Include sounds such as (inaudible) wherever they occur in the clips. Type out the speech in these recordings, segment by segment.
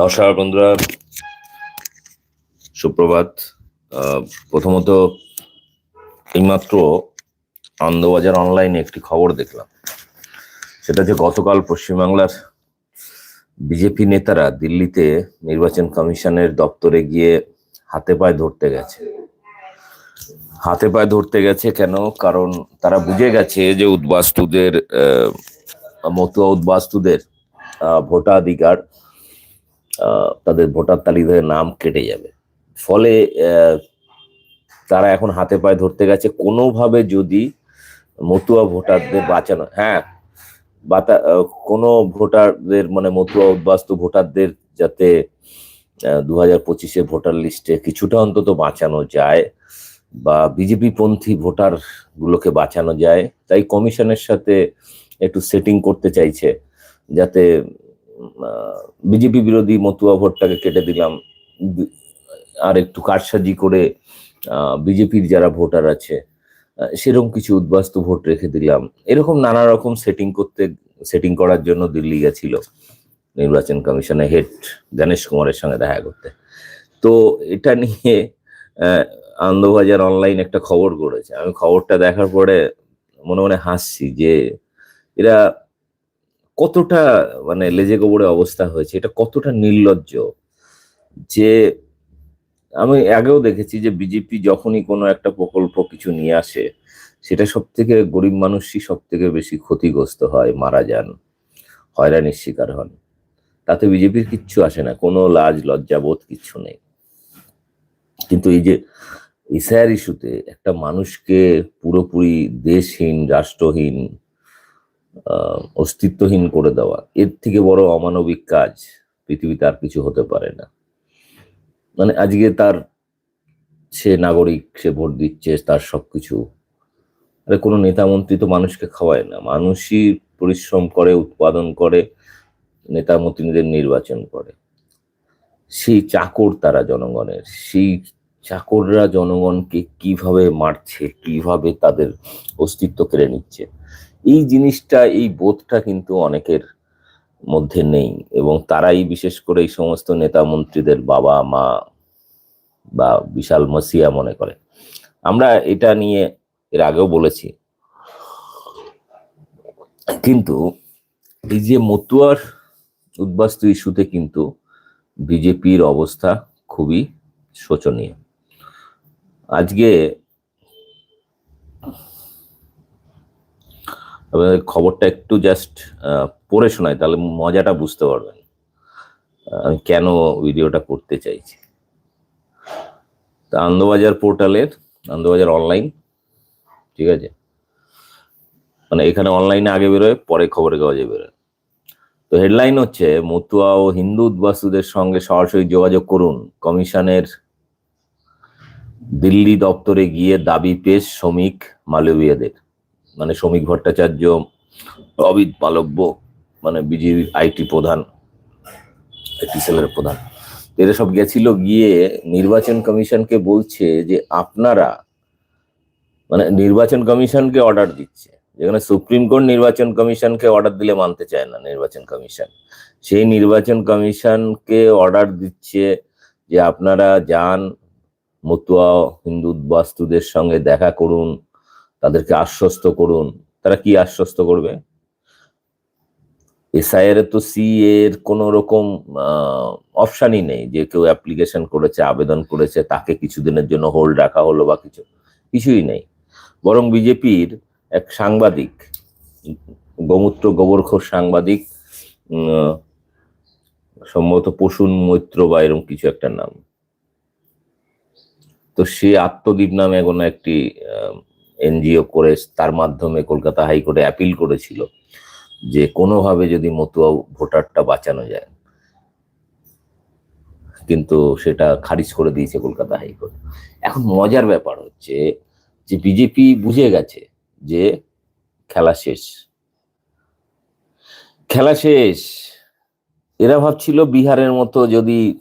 নমস্কার বন্ধুরা। সুপ্রভাত। প্রথমত এইমাত্র আনন্দবাজার অনলাইনে একটি খবর দেখলাম। সেটা যে গতকাল পশ্চিমবাংলার বিজেপি নেতারা দিল্লিতে নির্বাচন কমিশনের দপ্তরে গিয়ে হাতে পায়ে ধরতে গেছে। হাতে পায়ে ধরতে গেছে কেন? কারণ তারা বুঝে গেছে যে উদ্বাস্তুদের মতুয়া উদ্বাস্তুদের ভোটাধিকার তাদের ভোটার তালিকায় নাম কেটে যাবে। ফলে তারা এখন হাতে পায়ে ধরতে গেছে। কোনোভাবে যদি মতুয়া ভোটারদের বাঁচানো হ্যাঁ বাতা কোনো ভোটারদের মানে মতুয়া উদ্বাস্তু ভোটারদের যাতে দু হাজার পঁচিশে ভোটার লিস্টে কিছুটা অন্তত বাঁচানো যায় বা বিজেপি পন্থী ভোটার গুলোকে বাঁচানো যায়, তাই কমিশনের সাথে একটু সেটিং করতে চাইছে, যাতে বিজেপি বিরোধী মতুয়া ভোটটাকে কেটে দিলাম। আর একটু কারসাজি করে বিজেপির যারা ভোটার আছে সেরকম কিছু উদ্বাস্তু ভোট রেখে দিলাম। এরকম নানা রকম সেটিং করতে সেটিং করার জন্য দিল্লি গেছিল নির্বাচন কমিশনের হেড গণেশ কুমারের সঙ্গে দেখা করতে। তো এটা নিয়ে আনন্দবাজার অনলাইন একটা খবর করেছে আমি খবরটা দেখার পরে মনে মনে হাসছি যে এরা কতটা মানে লেজে গোবরে অবস্থা হয়েছে, এটা কতটা নির্লজ্জ? যে আমি আগেও দেখেছি যে বিজেপি যখনই কোনো একটা প্রকল্প কিছু নিয়ে আসে, সেটা সব থেকে গরিব মানুষই সব থেকে বেশি ক্ষতিগ্রস্ত হয়, মারা যান, হয়রানির শিকার হন। তাতে বিজেপির কিচ্ছু আসে না, কোনো লাজ লজ্জাবোধ কিচ্ছু নেই। কিন্তু এই যে ইসায়ার ইস্যুতে একটা মানুষকে পুরোপুরি দেশহীন, রাষ্ট্রহীন অস্তিত্বহীন করে দেওয়া। এর থেকে বড় অমানবিক কাজ পৃথিবীতে আর কিছু হতে পারে না। মানে আজকে তার সে নাগরিক, সে ভোট দিচ্ছে, তার সবকিছু। আরে কোনো নেতা মন্ত্রী তো মানুষকে খাওয়ায় না। মানুষই পরিশ্রম করে, উৎপাদন করে নেতা মন্ত্রীদের নির্বাচন করে। সেই চাকর তারা জনগণের। সেই চাকররা জনগণকে কীভাবে মারছে, কীভাবে তাদের অস্তিত্ব কেড়ে নিচ্ছে? এই জিনিসটা, এই বোধটা কিন্তু অনেকের মধ্যে নেই এবং তারাই বিশেষ করে এই সমস্ত নেতা মন্ত্রীদের বাবা, মা বা বিশাল মসিয়া মনে করে। আমরা এটা নিয়ে এর আগেও বলেছি। কিন্তু এই যে মতুয়ার উদ্বাস্তু ইস্যুতে কিন্তু বিজেপির অবস্থা খুবই শোচনীয়। আজকে আপনাদের খবরটা একটু জাস্ট পড়ে শোনায় তাহলে মজাটা বুঝতে পারবেন আমি কেন ভিডিওটা করতে চাইছি। তা আনন্দবাজার পোর্টালের, আনন্দবাজার অনলাইন ঠিক আছে? মানে এখানে অনলাইনে আগে বেরোয়, পরে খবরের কাগজে বেরোয়। তো হেডলাইন হচ্ছে, মতুয়া ও হিন্দু উদ্বাস্তুদের সঙ্গে সরাসরি যোগাযোগ করুন, কমিশনের দিল্লি দপ্তরে গিয়ে দাবি পেশ শ্রমিক মালবীয়দের মানে শ্রমিক ভট্টাচার্য অবিদ পালব্য মানে বিজেপির আইটি প্রধান, আইটি সেলের প্রধান, এরা সব গেছিল গিয়ে নির্বাচন কমিশনকে বলছে যে আপনারা মানে নির্বাচন কমিশনকে অর্ডার দিচ্ছে। যেখানে সুপ্রিম কোর্ট নির্বাচন কমিশনকে অর্ডার দিলে মানতে চায় না নির্বাচন কমিশন। সেই নির্বাচন কমিশনকে অর্ডার দিচ্ছে যে আপনারা যান, মতুয়া হিন্দু বাস্তুদের সঙ্গে দেখা করুন তাদেরকে আশ্বস্ত করুন। তারা কি আশ্বস্ত করবে? এসআইআর তো সি এর কোন রকম অপশানই নেই যে কেউ অ্যাপ্লিকেশন করেছে, আবেদন করেছে, তাকে কিছুদিনের জন্য হোল্ড রাখা হলো বা কিছু, কিছুই নেই। বরং বিজেপির এক সাংবাদিক, গোমূত্র গোবরখোর সাংবাদিক সম্ভবত পশুন মৈত্র বা এরকম কিছু একটা নাম। তো সে আত্মদ্বীপ নামে কোনো একটি এনজিও করে তার মাধ্যমে কলকাতা হাইকোর্টে অ্যাপিল করেছিল যে কোনোভাবে যদি মতুয়া ভোটারটা বাঁচানো যায়। কিন্তু সেটা খারিজ করে দিয়েছে কলকাতা হাইকোর্ট। এখন মজার ব্যাপার হচ্ছে যে বিজেপি বুঝে গেছে যে খেলা শেষ। খেলা শেষ। এরা ভাবছিল বিহারের মতো যদি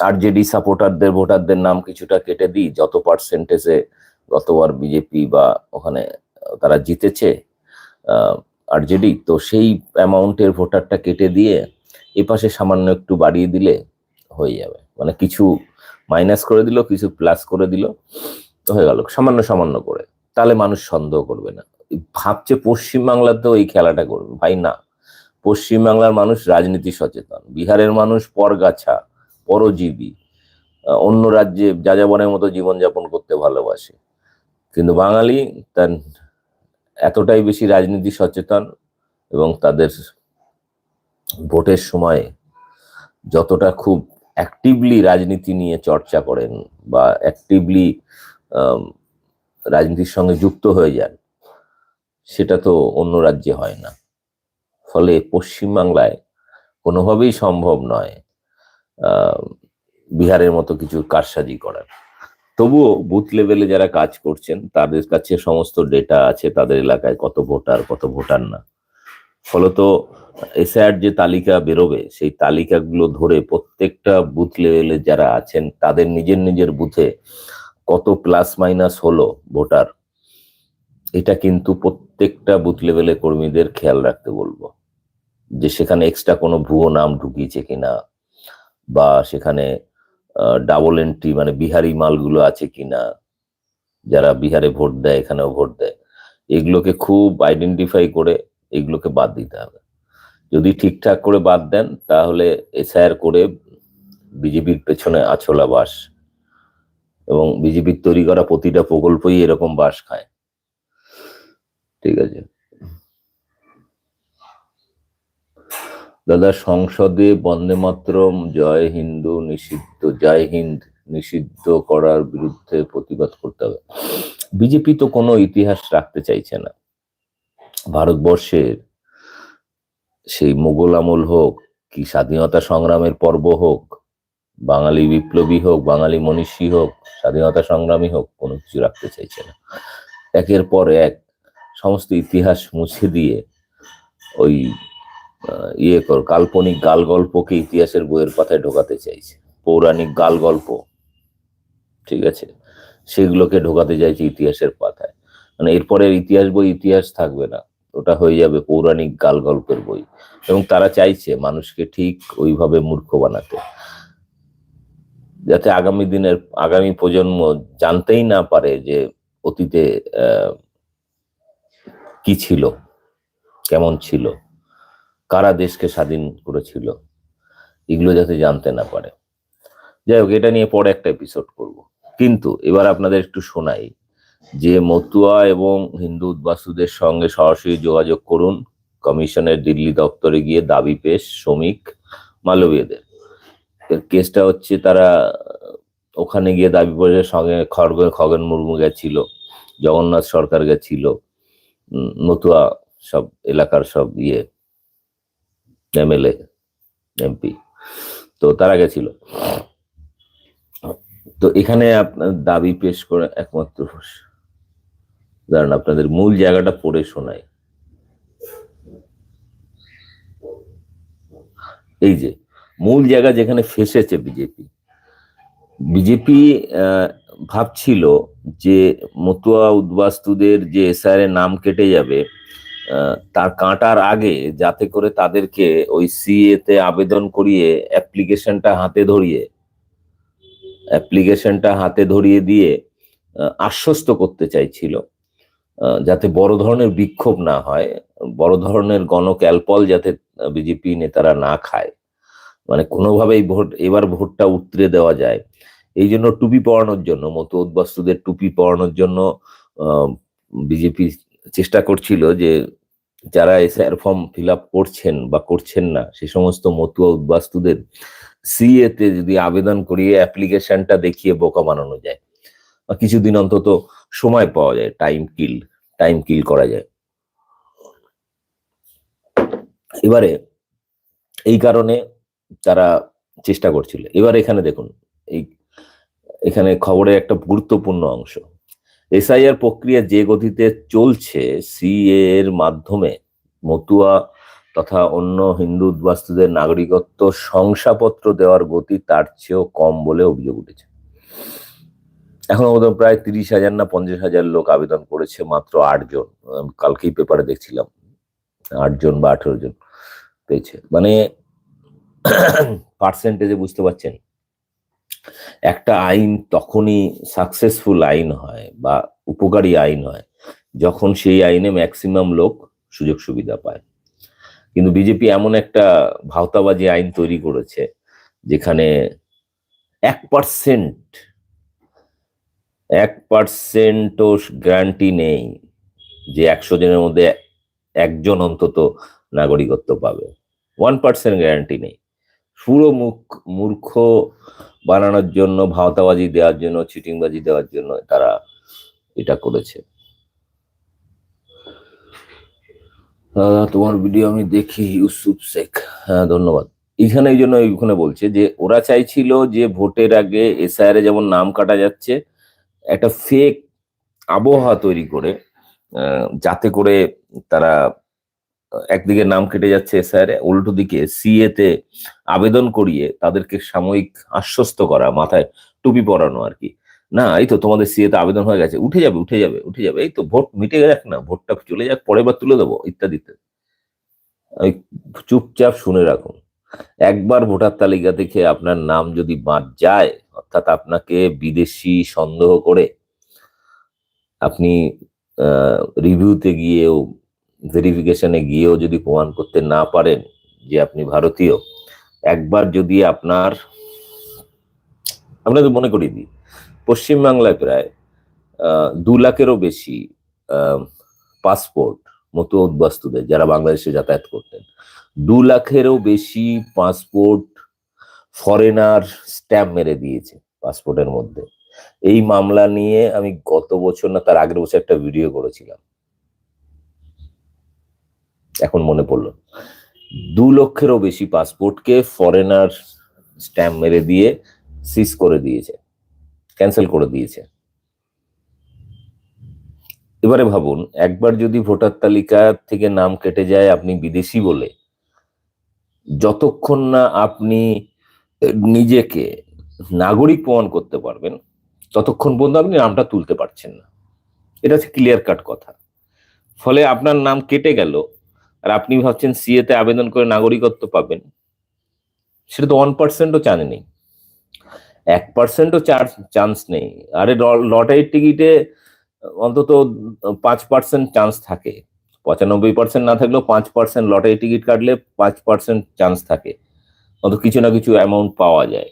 আরজেডি সাপোর্টারদের, ভোটারদের নাম কিছুটা কেটে দিই, যত পার্সেন্টেজে গতবার বিজেপি বা ওখানে, তারা জিতেছে আরজেডি তো সেই অ্যামাউন্টের ভোটারটা কেটে দিয়ে এ পাশে সামান্য একটু বাড়িয়ে দিলে হয়ে যাবে। মানে কিছু মাইনাস করে দিল, কিছু প্লাস করে দিল, হয়ে গেল। সামান্য সামান্য করে। তাহলে মানুষ সন্দেহ করবে না। ভাবছে পশ্চিমবাংলাতেও এই খেলাটা করবে। ভাই, না। পশ্চিমবাংলার মানুষ রাজনীতি সচেতন। বিহারের মানুষ পরগাছা, পরজীবী। অন্য রাজ্যে যাযাবনের মতো জীবনযাপন করতে ভালোবাসে। কিন্তু বাঙালি তার এতটাই বেশি রাজনীতি সচেতন এবং তাদের ভোটের সময় যতটা খুব অ্যাক্টিভলি রাজনীতি নিয়ে চর্চা করেন বা অ্যাক্টিভলি রাজনীতির সঙ্গে যুক্ত হয়ে যান, সেটা তো অন্য রাজ্যে হয় না। ফলে পশ্চিমবাংলায় কোনোভাবেই সম্ভব নয় বিহারের মতো কিছু কারসাজি করার। তবুও বুথ লেভেলে যারা কাজ করছেন, তাদের কাছে সমস্ত ডেটা আছে, তাদের এলাকায় কত ভোটার কত ভোটার না। ফলত এসআর যে তালিকা বেরোবে, সেই তালিকাগুলো ধরে প্রত্যেকটা বুথ লেভেলে যারা আছেন, তাদের নিজের নিজের বুথে কত প্লাস মাইনাস হলো ভোটার, এটা কিন্তু প্রত্যেকটা বুথ লেভেলে কর্মীদের খেয়াল রাখতে বলব। যে সেখানে এক্সট্রা কোনো ভুয়ো নাম ঢুকিয়েছে কিনা, বা সেখানে ডাবল এন্ট্রি মানে বিহারি মালগুলো আছে কিনা? যারা বিহারে ভোট দেয়, এখানেও ভোট দেয়। এগুলোকে খুব আইডেন্টিফাই করে এগুলোকে বাদ দিতে হবে। যদি ঠিকঠাক করে বাদ দেন, তাহলে এসআইআর করে বিজেপির পেছনে আছলা বাস এবং বিজেপির তৈরি করা প্রতিটা প্রকল্পই এরকম বাস খায়। ঠিক আছে? দাদা সংসদে বন্দে মাতরম, জয় হিন্দু নিষিদ্ধ, জয় হিন্দ নিষিদ্ধ করার বিরুদ্ধে প্রতিবাদ করতে হবে। বিজেপি তো কোনো ইতিহাস রাখতে চাইছে না। ভারতবর্ষের সেই মোগল আমল হোক, কি স্বাধীনতা সংগ্রামের পর্ব হোক, বাঙালি বিপ্লবী হোক, বাঙালি মনীষী হোক, স্বাধীনতা সংগ্রামী হোক, কোনো কিছু রাখতে চাইছে না। একের পর এক সমস্ত ইতিহাস মুছে দিয়ে ওই ইয়ে কর, কাল্পনিক গাল গল্পকে ইতিহাসের বইয়ের পাতায় ঢোকাতে চাইছে, পৌরাণিক গাল গল্প ঠিক আছে? সেগুলোকে ঢোকাতে চাইছে ইতিহাসের পাতায়। মানে এরপরের ইতিহাস বই ইতিহাস থাকবে না, ওটা হয়ে যাবে পৌরাণিক গাল গল্পের বই। এবং তারা চাইছে মানুষকে ঠিক ওইভাবে মূর্খ বানাতে। যাতে আগামী দিনের, আগামী প্রজন্ম জানতেই না পারে যে অতীতে কি ছিল, কেমন ছিল। কারা দেশকে স্বাধীন করেছিল, এগুলো যাতে জানতে না পারে। যাই হোক, এটা নিয়ে পরে একটা এপিসোড করব। কিন্তু এবার আপনাদের একটু শোনাই, যে মতুয়া এবং হিন্দু উদ্বাস্তুদের সঙ্গে সরাসরি যোগাযোগ করুন। কমিশনের দিল্লি দপ্তরে গিয়ে দাবি পেশ শ্রমিক মালবীয়দের এর কেসটা হচ্ছে তারা ওখানে গিয়ে দাবি পেশের সঙ্গে খড়গ, খগেন মুর্মু গেছিল, জগন্নাথ সরকার গেছিল মতুয়া সব এলাকার সব ইয়ে। এমএলএ এমপি তো তারা গেছিল তো এখানে আপনার দাবি পেশ করে একমাত্র দাঁড়ান, আপনাদের মূল জায়গাটা পড়ে শোনায় এই যে, মূল জায়গা যেখানে ফেসেছে বিজেপি বিজেপি ভাবছিল যে মতুয়া উদ্বাস্তুদের যে এসআর নাম কেটে যাবে তার কাঁটার আগে যাতে করে তাদেরকে ওই সিএ তে আবেদন করিয়ে অ্যাপ্লিকেশনটা হাতে ধরিয়ে, অ্যাপ্লিকেশনটা হাতে ধরিয়ে দিয়ে আশ্বস্ত করতে চাইছিল। যাতে বড় ধরনের বিক্ষোভ না হয়, বড় ধরনের গণক্যালপল যাতে বিজেপি নেতারা না খায়। মানে কোনোভাবেই ভোট, এবার ভোটটা উতরে দেওয়া যায়। এই জন্য টুপি পরানোর জন্য মতো উদ্বাস্তুদের টুপি পরানোর জন্য বিজেপি চেষ্টা করছিল যে যারা এসআর ফর্ম ফিল আপ করছেন বা করছেন না, সে সমস্ত মতুয়া উদ্বাস্তুদের সিএ তে যদি আবেদন করিয়ে অ্যাপ্লিকেশনটা দেখিয়ে বোকা বানানো যায়, বা কিছুদিন অন্তত সময় পাওয়া যায় টাইম কিল টাইম কিল করা যায়। এবারে এই কারণে তারা চেষ্টা করছিল। এবার এখানে দেখুন, এই এখানে খবরের একটা গুরুত্বপূর্ণ অংশ। এসআইআর প্রক্রিয়া যে গতিতে চলছে সিএ এর মাধ্যমে মতুয়া তথা অন্য হিন্দু উদ্বাস্তুদের নাগরিকত্ব শংসাপত্র দেওয়ার গতি তার চেয়েও কম বলে অভিযোগ উঠেছে। এখনও বোধহয় প্রায় তিরিশ হাজার না পঞ্চাশ হাজার লোক আবেদন করেছে মাত্র আটজন কালকেই পেপারে দেখছিলাম আটজন বা আঠেরো জন পেয়েছে। মানে (clears throat) পার্সেন্টেজে বুঝতে পারছেন? একটা আইন তখনই সাকসেসফুল আইন হয় বা উপকারী আইন হয় যখন সেই আইনে ম্যাক্সিমাম লোক সুযোগ সুবিধা পায়। কিন্তু বিজেপি এমন একটা ভাওতাবাজি আইন তৈরি করেছে যেখানে এক পার্সেন্ট এক পার্সেন্টও গ্যারান্টি নেই যে একশো জনের মধ্যে একজন অন্তত নাগরিকত্ব পাবে। ওয়ান পার্সেন্ট গ্যারান্টি নেই। পুরো মুখ মূর্খ বানানোর জন্য, ভাওতাবাজি দেওয়ার জন্য, চিটিংবাজি দেওয়ার জন্য তারা এটা করেছে। দাদা, তোমার ভিডিও আমি দেখি, ইউসুফ শেখ। হ্যাঁ ধন্যবাদ। এখানে এই জন্য ওখানে বলছে যে, ওরা চাইছিল যে ভোটের আগে এসআইআর যেমন নাম কাটা যাচ্ছে, একটা ফেক আবহাওয়া তৈরি করে যাতে করে তারা একদিকে নাম কেটে যাচ্ছে এসআইআর, উল্টো দিকে সিএ তে আবেদন করিয়ে তাদেরকে সাময়িক আশ্বস্ত করা, মাথায় টুপি পরানো আর কি। না, এই তো তোমাদের সিএ তে আবেদন হয়ে গেছে, উঠে যাবে উঠে যাবে উঠে যাবে, এই তো ভোট মিটে যাক না, ভোটটা চলে যাক, পরের বার তুলে দেবো ইত্যাদি ইত্যাদি ওই চুপচাপ শুনে রাখুন, একবার ভোটার তালিকা থেকে আপনার নাম যদি বাদ যায়, অর্থাৎ আপনাকে বিদেশি সন্দেহ করে, আপনি রিভিউতে গিয়েও ভেরিফিকেশনে গিয়েও যদি প্রমাণ করতে না পারেন যে আপনি ভারতীয়, একবার যদি আপনার আপনাদের মনে করিয়ে দিই পশ্চিমবাংলায় প্রায় দু লাখেরও বেশি পাসপোর্ট মতো উদ্বাস্তুদের যারা বাংলাদেশে যাতায়াত করতেন। দু লাখেরও বেশি পাসপোর্ট ফরেনার স্ট্যাম্প মেরে দিয়েছে পাসপোর্টের মধ্যে। এই মামলা নিয়ে আমি গত বছর না, তার আগের বছর একটা ভিডিও করেছিলাম। এখন মনে পড়ল। দু লক্ষেরও বেশি পাসপোর্টকে ফরেনার স্ট্যাম্প মেরে দিয়ে সিজ করে দিয়েছে ক্যান্সেল করে দিয়েছে। এবারে ভাবুন, একবার যদি ভোটার তালিকা থেকে নাম কেটে যায় আপনি বিদেশি বলে, যতক্ষণ না আপনি নিজেকে নাগরিক প্রমাণ করতে পারবেন, ততক্ষণ পর্যন্ত আপনি নামটা তুলতে পারছেন না। এটা হচ্ছে ক্লিয়ার কাট কথা। ফলে আপনার নাম কেটে গেল আর আপনি ভাবছেন সিএ তে আবেদন করে নাগরিকত্ব পাবেন, সেটা তো ওয়ান পার্সেন্টও চান্স নেই। এক পার্সেন্টও চার্জ চান্স নেই। আরে লটারির টিকিটে অন্তত পাঁচ পার্সেন্ট চান্স থাকে। পঁচানব্বই পার্সেন্ট না থাকলেও পাঁচ পার্সেন্ট লটারি টিকিট কাটলে পাঁচ পার্সেন্ট চান্স থাকে। অন্তত কিছু না কিছু অ্যামাউন্ট পাওয়া যায়।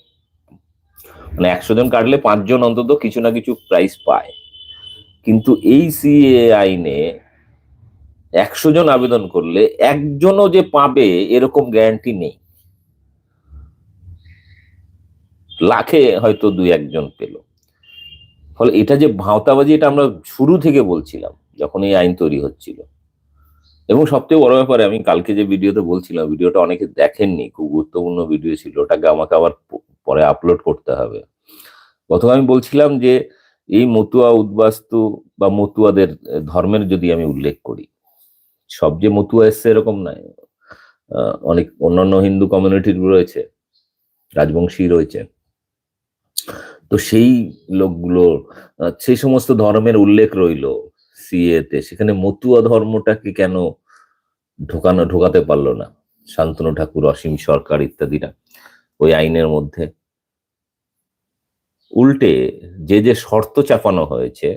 মানে একশো জন কাটলে পাঁচজন অন্তত কিছু না কিছু প্রাইস পায়। কিন্তু এই সিএ আইনে একশো জন আবেদন করলে একজনও যে পাবে এরকম গ্যারান্টি নেই। লাখে হয়তো দুই একজন পেল। ফলে এটা যে ভাঁওতাবাজি, এটা আমরা শুরু থেকে বলছিলাম, যখন এই আইন তৈরি হচ্ছিল। এবং সবথেকে বড় ব্যাপারে আমি কালকে যে ভিডিওতে বলছিলাম, ভিডিওটা অনেকে দেখেননি, খুব গুরুত্বপূর্ণ ভিডিও ছিল, ওটাকে আমাকে আবার পরে আপলোড করতে হবে। প্রথমে আমি বলছিলাম যে, এই মতুয়া উদ্বাস্তু বা মতুয়াদের ধর্মের যদি আমি উল্লেখ করি সব যে মতুয়া এসছে এরকম নয়। অনেক অন্যান্য হিন্দু কমিউনিটির রয়েছে, রাজবংশী রয়েছে। তো সেই লোকগুলো সেই সমস্ত ধর্মের উল্লেখ রইল সিএ তে সেখানে মতুয়া ধর্মটাকে কেন ঢোকানো, ঢোকাতে পারল না? শান্তনু ঠাকুর, অসীম সরকার ইত্যাদিরা ওই আইনের মধ্যে। উল্টে যে যে শর্ত চাপানো হয়েছে,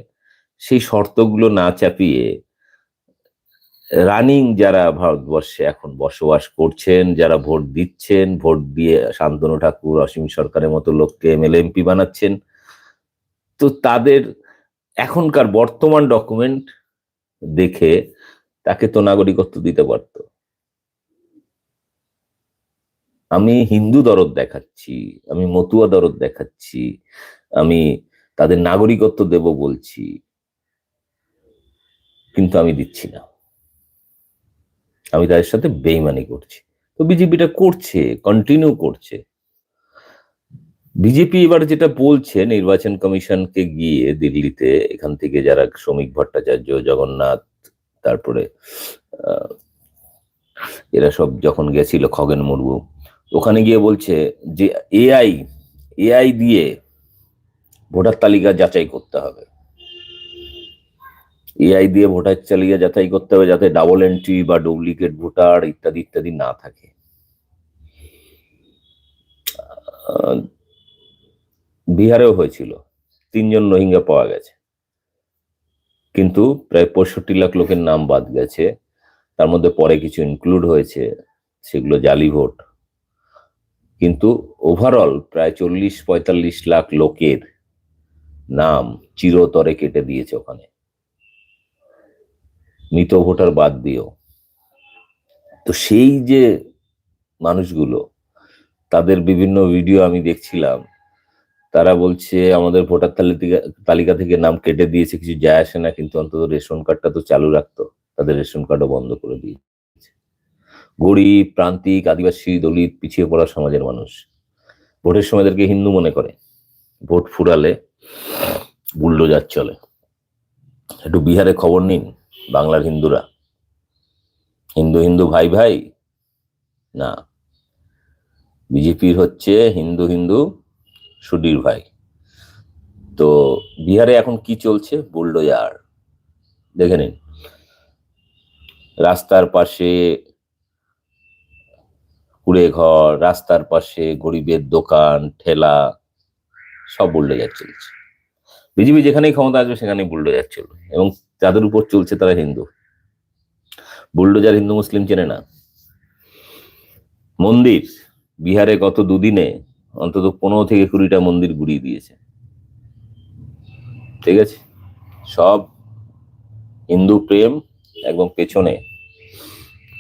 সেই শর্তগুলো না চাপিয়ে রানিং যারা ভারতবর্ষে এখন বসবাস করছেন, যারা ভোট দিচ্ছেন, ভোট দিয়ে শান্তনু ঠাকুর, অসীম সরকারের মতো লোককে এমএলএ এমপি বানাচ্ছেন, তো তাদের এখনকার বর্তমান ডকুমেন্ট দেখে তাকে তো নাগরিকত্ব দিতে পারত। আমি হিন্দু দরদ দেখাচ্ছি, আমি মতুয়া দরদ দেখাচ্ছি, আমি তাদের নাগরিকত্ব দেব বলছি, কিন্তু আমি দিচ্ছি না। আমি তাদের সাথে বেইমানি করছি। তো বিজেপিটা করছে কন্টিনিউ করছে। বিজেপি এবার যেটা বলছে, নির্বাচন কমিশনকে গিয়ে দিল্লিতে এখান থেকে যারা শ্রমিক ভট্টাচার্য, জগন্নাথ, তারপরে এরা সব যখন গেছিল খগেন মুর্মু, ওখানে গিয়ে বলছে যে এআই এআই দিয়ে ভোটার তালিকা যাচাই করতে হবে। এআই দিয়ে ভোটার চালিয়ে যাচাই করতে হবে যাতে ডাবল এন্ট্রি বা ডুপ্লিকেট ভোটার ইত্যাদি ইত্যাদি না থাকে। বিহারেও হয়েছিল। তিনজন রোহিঙ্গা পাওয়া গেছে। কিন্তু প্রায় পঁয়ষট্টি লাখ লোকের নাম বাদ গেছে। তার মধ্যে পরে কিছু ইনক্লুড হয়েছে, সেগুলো জালি ভোট। কিন্তু ওভারঅল প্রায় চল্লিশ পঁয়তাল্লিশ লাখ লোকের নাম চিরতরে কেটে দিয়েছে ওখানে। মৃত ভোটার বাদ দিয়েও তো সেই যে মানুষগুলো, তাদের বিভিন্ন ভিডিও আমি দেখছিলাম, তারা বলছে আমাদের ভোটার তালিকা তালিকা থেকে নাম কেটে দিয়েছে, কিছু যায় আসে না, কিন্তু অন্তত রেশন কার্ডটা তো চালু রাখতো, তাদের রেশন কার্ডও বন্ধ করে দিয়েছে। গরিব, প্রান্তিক, আদিবাসী, দলিত, পিছিয়ে পড়া সমাজের মানুষ, ভোটের সময় এদেরকে হিন্দু মনে করে, ভোট ফুরালে বুল্ডোজার চলে। একটু বিহারে খবর নিন। বাংলার হিন্দুরা। হিন্দু হিন্দু ভাই ভাই? না। বিজেপির হচ্ছে হিন্দু হিন্দু সুধীর ভাই। তো বিহারে এখন কি চলছে? বুলডোজার। দেখে নিন। রাস্তার পাশে কুড়ে ঘর রাস্তার পাশে গরিবের দোকান, ঠেলা, সব বুলডোজার চলছে। বিজেপি যেখানেই ক্ষমতা আসবে সেখানেই বুলডোজার চলবে। এবং যাদের উপর চলছে তারা হিন্দু। বুলডোজার হিন্দু মুসলিম চেনে না। মন্দির বিহারে গত দুদিনে অন্তত পনেরো থেকে কুড়িটা মন্দির গুড়িয়ে দিয়েছে। ঠিক আছে? সব হিন্দু প্রেম এবং পেছনে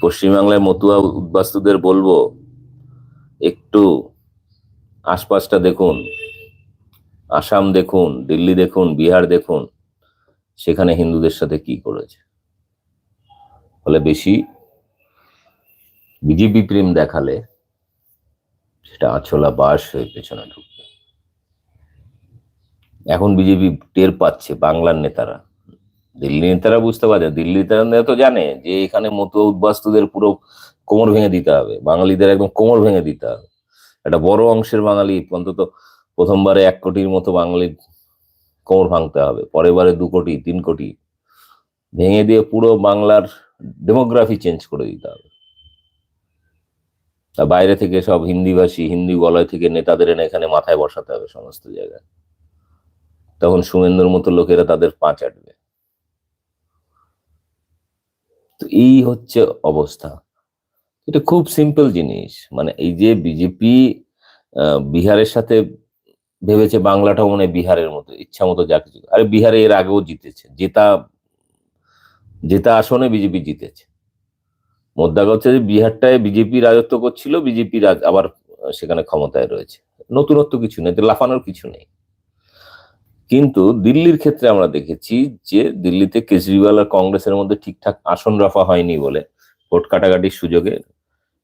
পশ্চিমবাংলায় মতুয়া উদ্বাস্তুদের বলব, একটু আশপাশটা দেখুন, আসাম দেখুন, দিল্লি দেখুন, বিহার দেখুন সেখানে হিন্দুদের সাথে কি করেছে? ফলে বেশি বিজেপি প্রেম দেখালে সেটা আছলা বাস হয়ে পেছনে ঢুকবে। এখন বিজেপি টের পাচ্ছে বাংলার নেতারা। দিল্লি নেতারা বুঝতে পারছে দিল্লি নেতারা তো জানে যে এখানে মতো উদ্বাস্তুদের পুরো কোমর ভেঙে দিতে হবে, বাঙালিদের একদম কোমর ভেঙে দিতে হবে। একটা বড় অংশের বাঙালি, অন্তত প্রথমবারে এক কোটির মতো বাঙালির কোমর ভাঙতে হবে। পরের বারে দু কোটি, তিন কোটি। ভেঙে দিয়ে পুরো বাংলার ডেমোগ্রাফি চেঞ্জ করে দিতে হবে। তা বাইরে থেকে সব হিন্দিভাষী, হিন্দি বলয় থেকে নেতাদের এনে এখানে মাথায় বসাতে হবে সমস্ত জায়গায়। তখন সুমেন্দ্রর মতো লোকেরা তাদের পা চাটবে। তো এই হচ্ছে অবস্থা। এটা খুব সিম্পল জিনিস। মানে এই যে বিজেপি বিহারের সাথে ভেবেছে বাংলাটাও মনে বিহারের মতো, ইচ্ছা মতো যা কিছু। আরে বিহারে এর আগেও জিতেছে, জেতা জেতা আসনে বিজেপি জিতেছে। মোদ্দা কথা যে বিহারটায় বিজেপি রাজত্ব করছিল, বিজেপি আবার সেখানে ক্ষমতায় রয়েছে। নতুনত্ব কিছু নেই লাফানোর কিছু নেই। কিন্তু দিল্লির ক্ষেত্রে আমরা দেখেছি যে দিল্লিতে কেজরিওয়াল আর কংগ্রেসের মধ্যে ঠিকঠাক আসন রাফা হয়নি বলে ভোট কাটাকাটির সুযোগে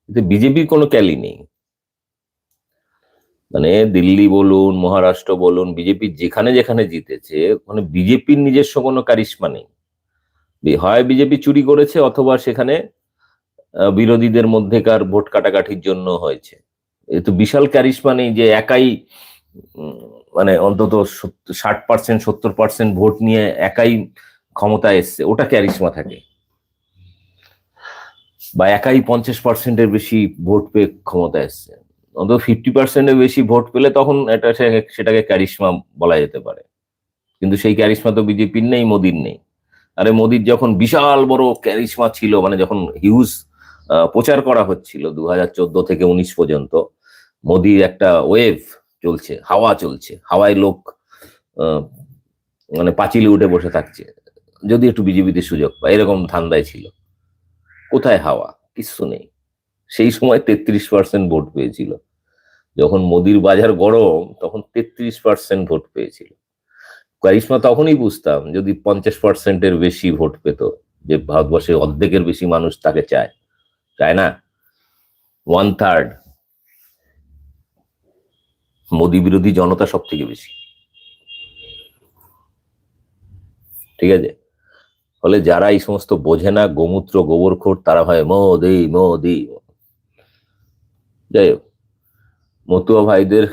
বিজেপির কোনো ক্যালি নেই। মানে দিল্লি বলুন, মহারাষ্ট্র বলুন, বিজেপি যেখানে যেখানে জিতেছে মানে বিজেপির নিজস্ব কোনো কারিশ্মা নেই। হয় বিজেপি চুরি করেছে অথবা সেখানে বিরোধীদের মধ্যেকার ভোট কাটাকাটির জন্য হয়েছে। এ তো বিশাল ক্যারিশমা নেই যে একাই মানে অন্তত ষাট পার্সেন্ট সত্তর পার্সেন্ট ভোট নিয়ে একাই ক্ষমতা এসছে। ওটা ক্যারিশমা থাকে। বা একাই পঞ্চাশ পার্সেন্টের বেশি ভোট পেয়ে ক্ষমতা এসছে। অন্তত ফিফটি পার্সেন্টের বেশি ভোট পেলে তখন এটা সেটাকে ক্যারিশমা বলা যেতে পারে। কিন্তু সেই ক্যারিশমা তো বিজেপির নেই, মোদির নেই। আরে মোদির যখন বিশাল বড় ক্যারিশমা ছিল মানে যখন হিউজ প্রচার করা হচ্ছিল দু হাজার চোদ্দ থেকে উনিশ পর্যন্ত, মোদির একটা ওয়েভ চলছে, হাওয়া চলছে, হাওয়ায় লোক মানে পাঁচিলে উঠে বসে থাকছে। যদি একটু বিজেপিতে সুযোগ পায়, এরকম ধান্দায় ছিল। কোথায় হাওয়া? কিছু নেই। সেই সময় তেত্রিশ পার্সেন্ট ভোট পেয়েছিল। যখন মোদির বাজার গরম, তখন তেত্রিশ পার্সেন্ট ভোট পেয়েছিল। কারিশমা তখনই বুঝতাম যদি পঞ্চাশ পার্সেন্টের বেশি ভোট পেত, যে ভারতবর্ষে অর্ধেকের বেশি মানুষ তাকে চায়। চায় না? ওয়ান থার্ড মোদী বিরোধী জনতা সব থেকে বেশি। ঠিক আছে? ফলে যারা এই সমস্ত বোঝে না, গোমূত্র গোবরখোর, তারা হয় মোদি মোদি যাই হোক, মতুয়া ভাইদের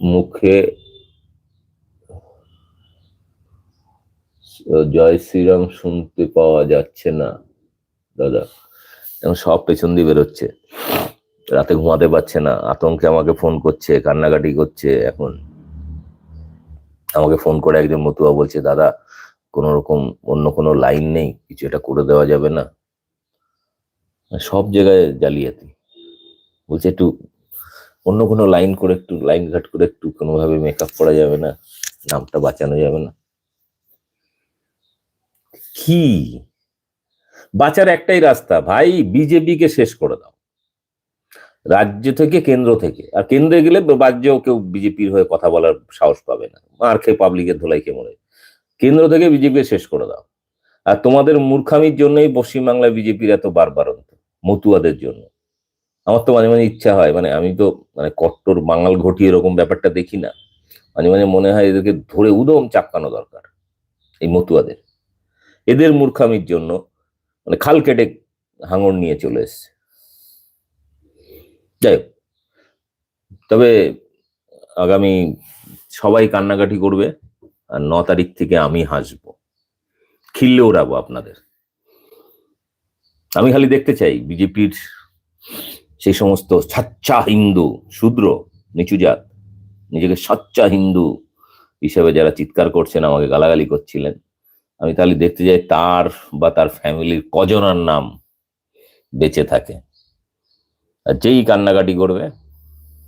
মুখে জয় শ্রীরাম শুনতে পাওয়া যাচ্ছে না, দাদা। এবং সব পেছন দিয়ে বেরোচ্ছে। রাতে ঘুমাতে পারছে না। আতঙ্কে আমাকে ফোন করছে, কান্নাকাটি করছে। এখন আমাকে ফোন করে একজন মতুয়া বলছে, দাদা কোন রকম অন্য কোনো লাইন নেই, কিছু এটা করে দেওয়া যাবে না। সব জায়গায় জালিয়াতি। বলছে একটু অন্য কোনো লাইন করে একটু, লাইন ঘাট করে একটু কোনোভাবে মেকআপ করা যাবে না, নামটা বাঁচানো যাবে না। কি? বাঁচার একটাই রাস্তা, ভাই বিজেপিকে শেষ করে দাও। রাজ্য থেকে কেন্দ্র থেকে। আর কেন্দ্রে গেলে রাজ্যেও কেউ বিজেপির হয়ে কথা বলার সাহস পাবে না। আর খেয়ে পাবলিকের ধোলাই কে মনে কেন্দ্র থেকে বিজেপিকে শেষ করে দাও। আর তোমাদের মূর্খামির জন্যই পশ্চিমবাংলায় বিজেপির এত বারবারন্ত মতুয়াদের জন্য। আমার তো মাঝে মাঝে ইচ্ছা হয় মানে আমি তো মানে কট্টর বাঙাল ঘটি এরকম ব্যাপারটা দেখি না। মাঝে মাঝে মনে হয় এদেরকে ধরে উদম চাপকানো দরকার, এই মতুয়াদের। এদের মূর্খামির জন্য মানে খাল কেটে হাঙর নিয়ে চলে এসছে। যাই হোক, তবে আগামী সবাই কান্নাকাটি করবে। ন তারিখ থেকে আমি হাসব। খিল্লে ওড়াবো আপনাদের। আমি খালি দেখতে চাই, বিজেপির সেই সমস্ত সাচ্চা হিন্দু, শূদ্র, নিচু জাত, নিজেকে সাচ্চা হিন্দু হিসেবে যারা চিৎকার করছেন, আমাকে গালাগালি করছিলেন, আমি তাহলে দেখতে যাই তার বা তার ফ্যামিলির কজনার নাম বেঁচে থাকে। আর যেই কান্নাকাটি করবে,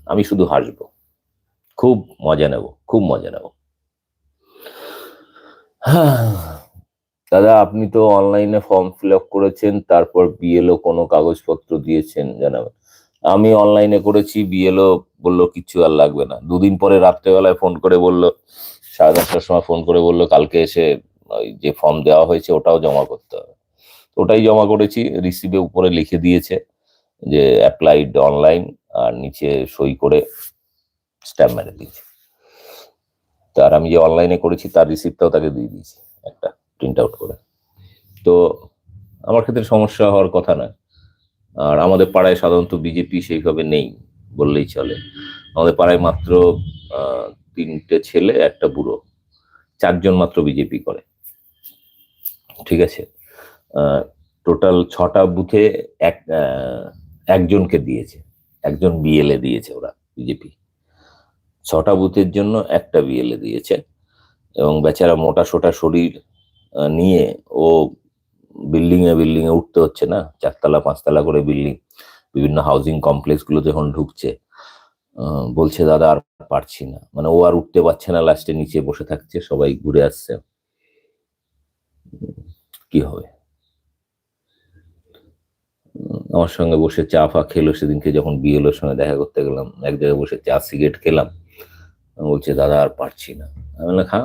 আমি শুধু হাসব। খুব মজা নেব, খুব মজা নেব। দাদা, আপনি তো অনলাইনে ফর্ম ফিল আপ করেছেন, তারপর বিএলও কোনো কাগজপত্র দিয়েছেন, জানাবেন। আমি অনলাইনে করেছি বিএলও বলল কিচ্ছু আর লাগবে না। দুদিন পরে রাত্রেবেলায় ফোন করে বলল, সাড়ে দশটার সময় ফোন করে বলল, কালকে এসে ওই যে ফর্ম দেওয়া হয়েছে, ওটাও জমা করতে হবে। ওটাই জমা করেছি রিসিভে উপরে লিখে দিয়েছে যে অ্যাপ্লাইড অনলাইন আর নিচে সই করে স্ট্যাম্প মেরে দিয়েছে। তার আমি যে অনলাইনে করেছি, তার রিসিপ্টটাও তাকে দিয়ে দিয়েছি, একটা প্রিন্ট আউট করে। তো আমার ক্ষেত্রে সমস্যা হওয়ার কথা না। আর আমাদের পাড়ায় সাধারণত বিজেপি সেইভাবে নেই বললেই চলে। আমাদের পাড়ায় মাত্র তিনটে ছেলে, একটা বুড়ো। চারজন মাত্র বিজেপি করে। ঠিক আছে? টোটাল ছটা বুথে এক একজনকে দিয়েছে। একজন বিএলএ দিয়েছে ওরা বিজেপি ছটা বুথের জন্য একটা বিএলএ দিয়েছে এবং বেচারা মোটা সোটা শরীর নিয়ে ও বিল্ডিং এ বিল্ডিং এ উঠতে হচ্ছে না, চারতলা, পাঁচতলা করে বিল্ডিং বিভিন্ন হাউজিং কমপ্লেক্সগুলো যখন ঢুকছে। বলছে, দাদা, আর পারছি না। মানে ও আর উঠতে পারছে না লাস্টে নিচে বসে থাকছে, সবাই ঘুরে আসছে। কি হবে? আমার সঙ্গে বসে চা ফা খেলো, সেদিনকে যখন বিএলওর সঙ্গে দেখা করতে গেলাম, এক জায়গায় বসে চা সিগারেট খেলাম। বলছে, দাদা, আর পারছি না। আমি বললাম খা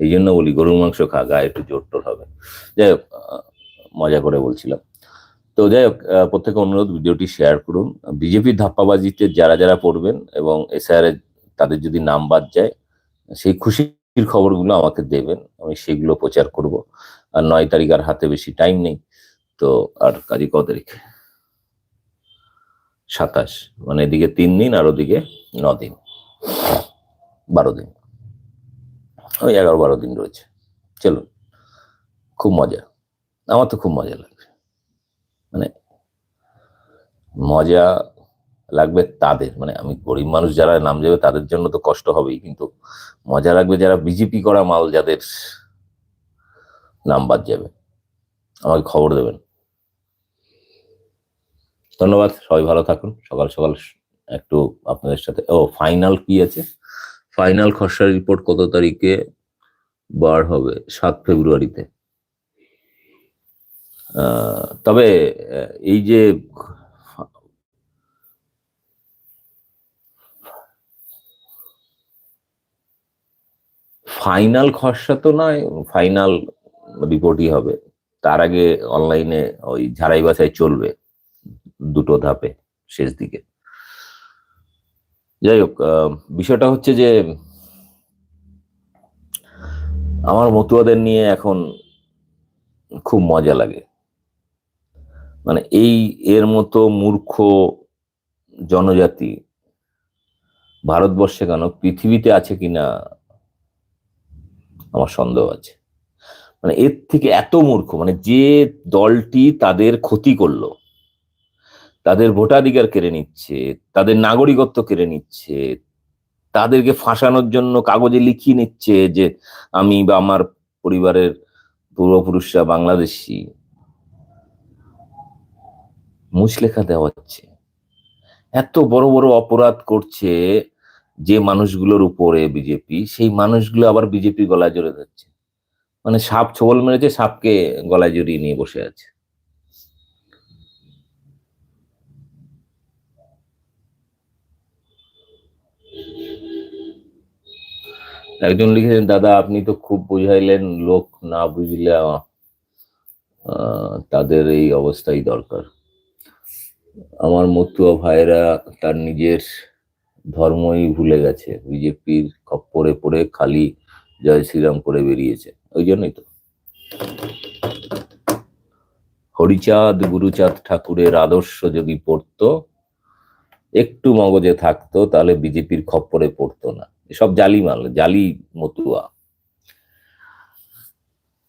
এই জন্য বলি, গরুর মাংস খা, গায়ে একটু জোর টোর হবে। যাই হোক মজা করে বলছিলাম। তো যাই হোক প্রত্যেকে অনুরোধ, ভিডিওটি শেয়ার করুন। বিজেপির ধাপ্পাবাজিতে যারা যারা পড়বেন এবং এসআর তাদের যদি নাম বাদ যায়, সেই খুশির খবরগুলো আমাকে দেবেন। আমি সেগুলো প্রচার করব। আর নয় তারিখ আর হাতে বেশি টাইম নেই। তো আর কাজী ক তারিখ? সাতাশ। মানে এদিকে তিন দিন আর ওদিকে ন দিন। বারো দিন। ওই এগারো বারো দিন রয়েছে। চলুন, খুব মজা। আমার তো খুব মজা লাগবে মানে মজা লাগবে তাদের। মানে আমি গরিব মানুষ যারা নাম যাবে তাদের জন্য তো কষ্ট হবেই, কিন্তু মজা লাগবে যারা বিজেপি করা মাল যাদের নাম বাদ যাবে। আমাকে খবর দেবেন। ধন্যবাদ, সবাই ভালো থাকুন। সকাল সকাল একটু আপনাদের সাথে ও ফাইনাল কি আছে? ফাইনাল খসড়া রিপোর্ট কত তারিখে বার হবে? সাত ফেব্রুয়ারিতে। তবে এই যে ফাইনাল খসড়া তো নয়, ফাইনাল রিপোর্টই হবে। তার আগে অনলাইনে ওই ঝাড়াই বাছাই চলবে দুটো ধাপে, শেষ দিকে। যাই হোক বিষয়টা হচ্ছে যে আমার মতুয়াদের নিয়ে এখন খুব মজা লাগে। মানে এই এর মতো মূর্খ জনজাতি ভারতবর্ষে কেন, পৃথিবীতে আছে কিনা আমার সন্দেহ আছে। মানে এর থেকে এত মূর্খ মানে যে দলটি তাদের ক্ষতি করল তাদের ভোটাধিকার কেড়ে নিচ্ছে, তাদের নাগরিকত্ব কেড়ে নিচ্ছে, তাদেরকে ফাঁসানোর জন্য কাগজে লিখিয়ে নিচ্ছে যে আমি বা আমার পরিবারের পূর্বপুরুষরা বাংলাদেশি। মুচলেখা দেওয়া হচ্ছে। এত বড় বড় অপরাধ করছে যে মানুষগুলোর উপরে বিজেপি, সেই মানুষগুলো আবার বিজেপি গলায় জড়ে যাচ্ছে মানে সাপ ছবল মেরেছে, সাপকে গলায় জড়িয়ে নিয়ে বসে আছে। একজন লিখেছেন, দাদা, আপনি তো খুব বুঝাইলেন, লোক না বুঝলে তাদের এই অবস্থাই দরকার। আমার মতুয়া ভাইরা তার নিজের ধর্মই ভুলে গেছে। বিজেপির খপ্পরে পড়ে খালি জয় শ্রীরাম করে বেরিয়েছে। ওই জন্যই তো। হরিচাঁদ, গুরুচাঁদ ঠাকুরের আদর্শ যদি পড়তো, একটু মগজে থাকতো, তাহলে বিজেপির খপ্পরে পড়তো না। এসব জালি মাল জালি মতুয়া।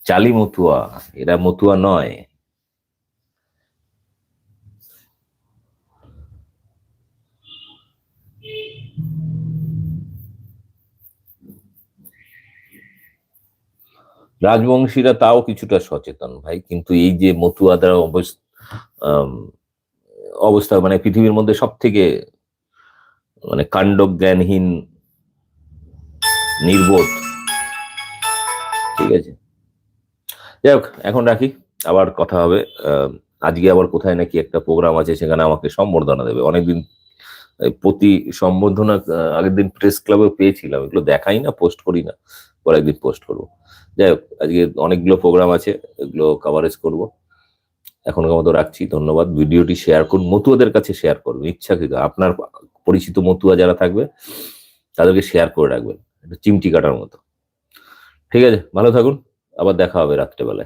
জালি মতুয়া এরা মতুয়া নয়। রাজবংশীরা তাও কিছুটা সচেতন ভাই কিন্তু এই যে মতুয়াদের অবস- আম, অবস্থা মানে পৃথিবীর মধ্যে সব থেকে মানে কাণ্ড জ্ঞানহীন নির্বোধ। ঠিক আছে? যাই হোক, এখন রাখি। আবার কথা হবে। আজকে আবার কোথায় নাকি একটা প্রোগ্রাম আছে, সেখানে আমাকে সম্বর্ধনা দেবে। অনেকদিন প্রতি সম্বর্ধনা আগের দিন প্রেস ক্লাবে পেয়েছিলাম। এগুলো দেখাই না পোস্ট করি না। পরে একদিন পোস্ট করব। যাই হোক, আজকে অনেকগুলো প্রোগ্রাম আছে, এগুলো কভারেজ করব। এখনকার মতো রাখছি, ধন্যবাদ। ভিডিওটি শেয়ার করুন, মতুয়াদের কাছে শেয়ার করুন। ইচ্ছাকৃত, আপনার পরিচিত মতুয়া যারা থাকবে, তাদেরকে শেয়ার করে রাখবেন। একটা চিমটি কাটার মতো। ঠিক আছে ভালো থাকুন আবার দেখা হবে রাত্রেবেলায়।